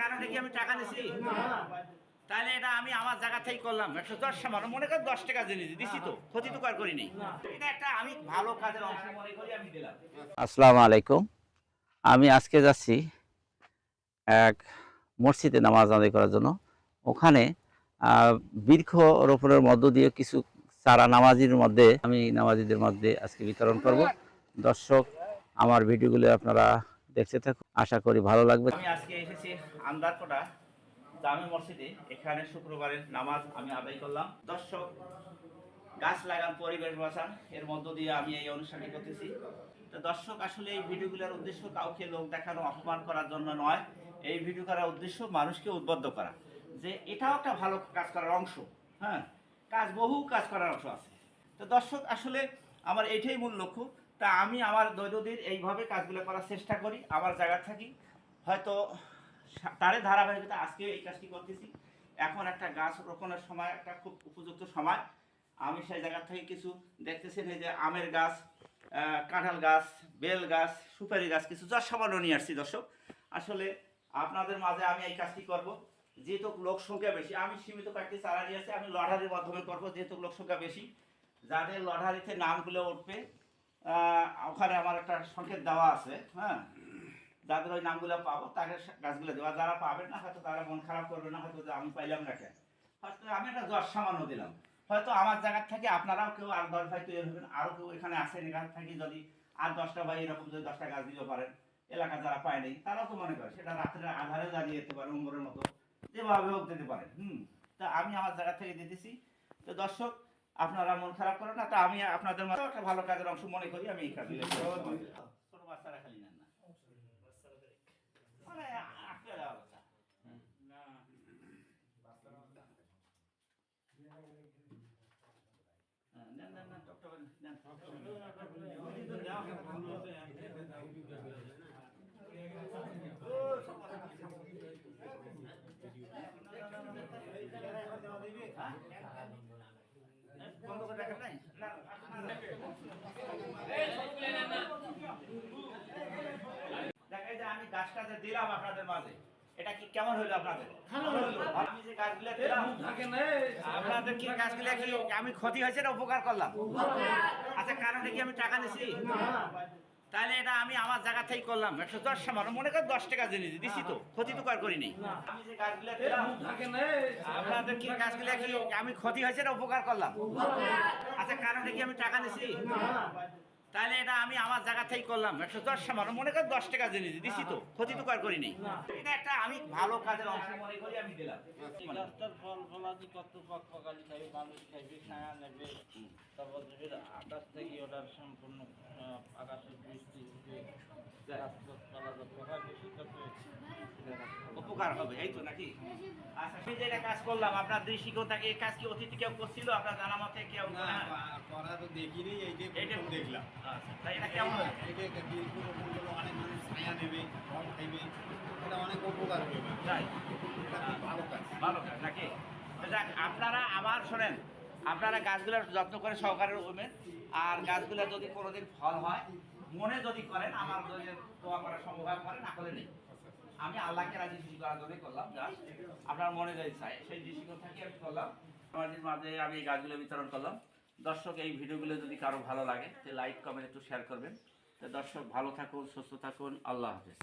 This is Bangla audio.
কারণে কি আমি টাকা নিছি তাহলে এটা আমি আমার জায়গা থেকে করলাম। একশো দশ মনে দশ টাকা দিছি তো। ক্ষতি তো কার করিনি। এটা একটা আমি ভালো কাজের অংশ মনে করি, আমি দিলাম। আলাইকুম। আমি আজকে যাচ্ছি এক মসজিদে নামাজ আদায় করার জন্য। ওখানে বৃক্ষ রোপণের মধ্য দিয়ে কিছু চারা নামাজির মধ্যে, আমি নামাজিদের মধ্যে আজকে বিতরণ করব। দর্শক, আমার ভিডিওগুলো আপনারা দেখতে থাকুন আশা করি ভালো লাগবে। আমি আজকে এসেছি আন্দারকোটা জামে মসজিদে। এখানে শুক্রবারের নামাজ আমি আদায় করলাম। দর্শক, গাছ লাগান পরিবেশ বাঁচান, এর মধ্য দিয়ে আমি এই অনুষ্ঠানটি করতেছি। তো দর্শক, আসলে এই ভিডিওগুলোর উদ্দেশ্য কাউকে লোক দেখানো, অপমান করার জন্য নয়। এই ভিডিও করার উদ্দেশ্য মানুষকে উদ্বুদ্ধ করা। যে এটাও একটা ভালো কাজ করার অংশ। হ্যাঁ কাজ, বহু কাজ করার অংশ আছে। তো দর্শক, আসলে আমার এইটাই মূল লক্ষ্য। তা আমি আমার দৈনন্দিন এইভাবে কাজগুলো করার চেষ্টা করি, আমার জায়গা থাকি। হয়তো তারে ধারাবাহিকতা আজকে এই কাজটি করতেছি। এখন একটা গাছ রোপণের সময়, একটা খুব উপযুক্ত সময়। আমি সেই জায়গা থেকে কিছু দেখতেছি এই যে আমের গাছ কাঁঠাল গাছ, বেল গাছ, সুপারি গাছ, কিছু যা সামান্য নিয়ে আসছি দর্শক। আসলে আপনাদের মাঝে আমি এই কাজটি করব। যেহেতু লোক সংখ্যা বেশি, আমি সীমিত কয়েকটি চারা নিয়ে আসছি, আমি লটারির মাধ্যমে করব, যেহেতু লোক সংখ্যা বেশি। যাদের লটারিতে নামগুলো উঠবে ওখানে আমার একটা সংকেত দেওয়া আছে হ্যাঁ? যাদের ওই নামগুলো পাবো, তাকে গাছগুলো দেওয়া যারা পাবে না, হয়তো তারা মন খারাপ করবে না, হয়তো আমি পাইলাম না কেন? হয়তো আমি একটা দশ সামান্য দিলাম। হয়তো আমার জায়গার থেকে আপনারাও কেউ আর দশ ভাই তৈরি হবেন, আরও কেউ এখানে আসেন, এখান থেকে যদি আর দশটা ভাই এরকম যদি দশটা গাছ দিতে পারেন, এলাকা যারা পায় নাই, তারাও তো মনে করে, সেটা রাত্রে আধারে দাঁড়িয়ে যেতে পারে, উমরের মতো, যেভাবে হোক দিতে পারেন হুম? তা আমি আমার জায়গা থেকে দিতেছি। তো দর্শক আপনারা মন খারাপ করেন না তা আমি আপনাদের মতো একটা ভালো কাজের অংশ মনে করি আমি এই কাজ ছোট বাচ্চারা খালি নেন না মানে আটকে দেওয়া কথা না হ্যাঁ, নেন, নেন, নেন, টক টক নেন। হ্যাঁ? বন্ধ করে রাখেন নাই? না, দেখা যায় আমি গাছটা যে দিলাম আপনাদের মাঝে? এটা কি কেমন হইল আপনাদের? আমি যে গাছগুলো দিলাম আপনাদের কি গাছগুলো কি আমি ক্ষতি হয়েছে না উপকার করলাম? আচ্ছা কারণে কি আমি টাকা নিছি? তাহলে এটা আমি আমার জায়গা থেকে করলাম। একশো দশ সামান মনে কর দশ টাকা জিনিস দিছি তো। ক্ষতি তো কার করিনি। আমি যে গাছগুলো দিলাম আপনাদের কি গাছগুলো কি আমি ক্ষতি হয়েছে না উপকার করলাম? আচ্ছা কারণে কি আমি টাকা নিছি? তাহলে এটা আমি আমার জায়গা থেকে করলাম। একশো দশ সামান মনে কর দশ টাকা জিনিস দিছি তো ক্ষতি তো কার করিনি। এটা একটা আমি ভালো কাজের অংশ মনে করি আমি দিলাম। গাছটার ফল ফলাদি কত পাক পাকালি খাবে মানুষ খাইবে ছায়া নেবে তারপর আকাশ থেকে ওটার সম্পূর্ণ আকাশের বৃষ্টি উপকার হবে এই তো নাকি? আচ্ছা সেই যে এটা কাজ করলাম আপনার দৃষ্টিকোণ থেকে এই কাজ কি অতিথি কেউ করছিল? আপনার জানা মতে কেউ। করা- তো দেখিনি এই যে প্রথম দেখলাম। আচ্ছা, এটা কেমন একটা অনেক মানুষ ছায়া নেবে ফল খাইবে এটা অনেক উপকার হবে তাই এটা খুব ভালো কাজ। ভালো কাজ নাকি? যাক, আপনারা আবার শোনেন আপনারা গাছগুলোর যত্ন করে সহকারে রুবেন আর গাছগুলো যদি কোনোদিন ফল হয় মনে যদি করেন আমার যদি দোয়া করা সম্ভব হয় করেন না করলে নেই। আমি আল্লাহকে রাজি খুশি করার জন্যই করলাম জাস্ট আপনার মনে যদি চাই সেই দৃষ্টিকোণ থেকে আমি করলাম। আমাদের মাঝে আমি এই গাছগুলো বিতরণ করলাম। দর্শক, এই ভিডিওগুলো যদি কারও ভালো লাগে, তো লাইক কমেন্ট একটু শেয়ার করবেন। তো দর্শক, ভালো থাকুন, সুস্থ থাকুন, আল্লাহ হাফেজ।